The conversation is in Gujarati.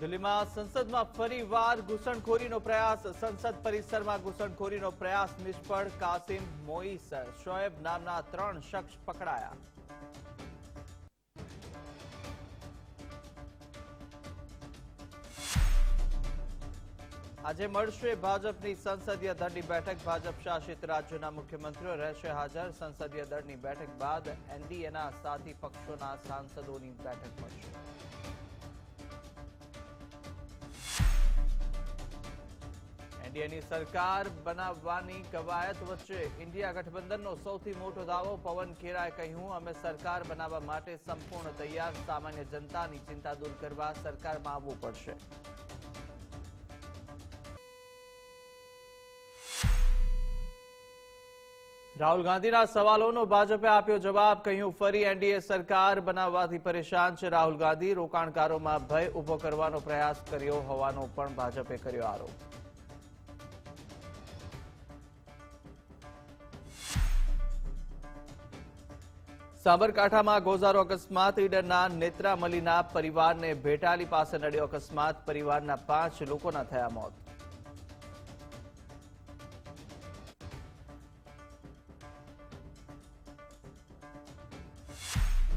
દિલ્હીમાં સંસદમાં ફરીવાર ઘૂસણખોરીનો પ્રયાસ, સંસદ પરિસરમાં ઘૂસણખોરીનો પ્રયાસ નિષ્ફળ. કાસિમ મોઈસ, શોએબ નામના ત્રણ શખ્સ પકડાયા. આજે મળશે ભાજપની સંસદીય દળની બેઠક. ભાજપ શાસિત રાજ્યોના મુખ્યમંત્રીઓ રહેશે હાજર. સંસદીય દળની બેઠક બાદ એનડીએના સાથી પક્ષોના સાંસદોની બેઠક મળશે. એનડીએની સરકાર બનાવવાની કવાયત વચ્ચે ઇન્ડિયા ગઠબંધનનો સૌથી મોટો દાવો પવન ખેરાએ કહ્યું, અમે સરકાર બનાવવા માટે સંપૂર્ણ તૈયાર, સામાન્ય જનતાની ચિંતા દૂર કરવા સરકારમાં આવવું પડશે. રાહુલ ગાંધીના સવાલોનો ભાજપે આપ્યો જવાબ, કહ્યું, ફરી એનડીએ સરકાર બનાવવાથી પરેશાન છે રાહુલ ગાંધી. રોકાણકારોમાં ભય ઊભો કરવાનો પ્રયાસ કર્યો હોવાનો પણ ભાજપે કર્યો આરોપ. સાબરકાંઠામાં ગોઝારો અકસ્માત, ઈડરના નેત્રામલીના પરિવારને ભેટાલી પાસે નડ્યો અકસ્માત. પરિવારના પાંચ લોકોના થયા મોત.